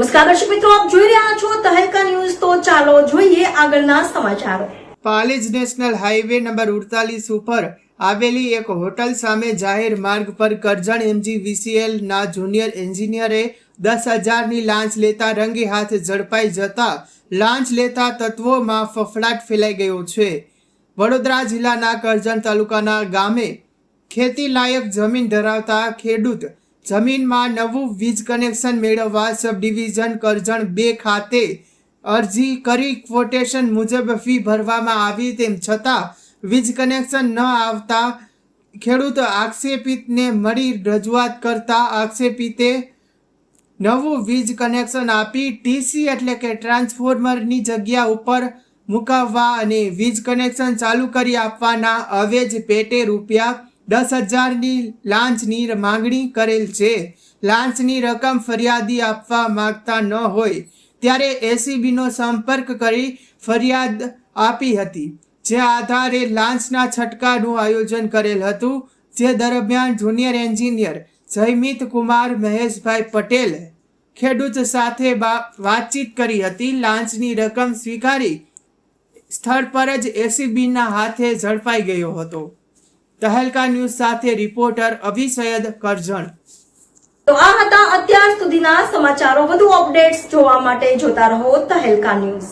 નમસ્કાર દર્શક મિત્રો, આપ જોઈ રહ્યા છો તહેલકા ન્યૂઝ. તો ચાલો જોઈએ આગળના સમાચારો. પાલેજ નેશનલ હાઈવે નંબર ઉડતાલીસ ઉપર આવેલી એક હોટલ સામે જાહેર માર્ગ પર કરજણ એમજી વીસીએલ ના જુનિયર એન્જિનિયરે દસ હજારની લાંચ લેતા રંગે હાથ ઝડપાઈ જતા લાંચ લેતા તત્વોમાં ફફડાટ ફેલાઈ ગયો છે. વડોદરા જિલ્લાના કરજણ તાલુકાના ગામે ખેતી લાયક જમીન ધરાવતા ખેડૂત જમીનમાં નવું વીજ કનેક્શન મેળવવા સબ ડિવિઝન કરજણ બે ખાતે અરજી કરી ક્વોટેશન મુજબ ફી ભરવામાં આવી તેમ છતાં વીજ કનેક્શન ન આવતા ખેડૂત આક્ષેપિતને મળી રજૂઆત કરતા આક્ષેપિતે નવું વીજ કનેક્શન આપી ટીસી એટલે કે ટ્રાન્સફોર્મરની જગ્યા ઉપર મુકાવવા અને વીજ કનેક્શન ચાલુ કરી આપવાના અવેજ પેટે રૂપિયા દસ હજારની લાંચની માંગણી કરેલ છે. લાંચની રકમ ફરિયાદી આપવા માંગતા ન હોય ત્યારે એસીબીનો સંપર્ક કરી ફરિયાદ આપી હતી, જે આધારે લાંચના છટકાનું આયોજન કરેલ હતું, જે દરમિયાન જુનિયર એન્જિનિયર જયમિત કુમાર મહેશભાઈ પટેલ ખેડૂત સાથે વાતચીત કરી હતી. લાંચની રકમ સ્વીકારી સ્થળ પર જ એસીબીના હાથે ઝડપાઈ ગયો હતો. તહેલકા ન્યૂઝ સાથે રિપોર્ટર અભિ સૈયદ કરજણ. તો આ હતા અત્યાર સુધીના સમાચારો. વધુ અપડેટ્સ જોવા માટે જોતા રહો તહેલકા ન્યૂઝ.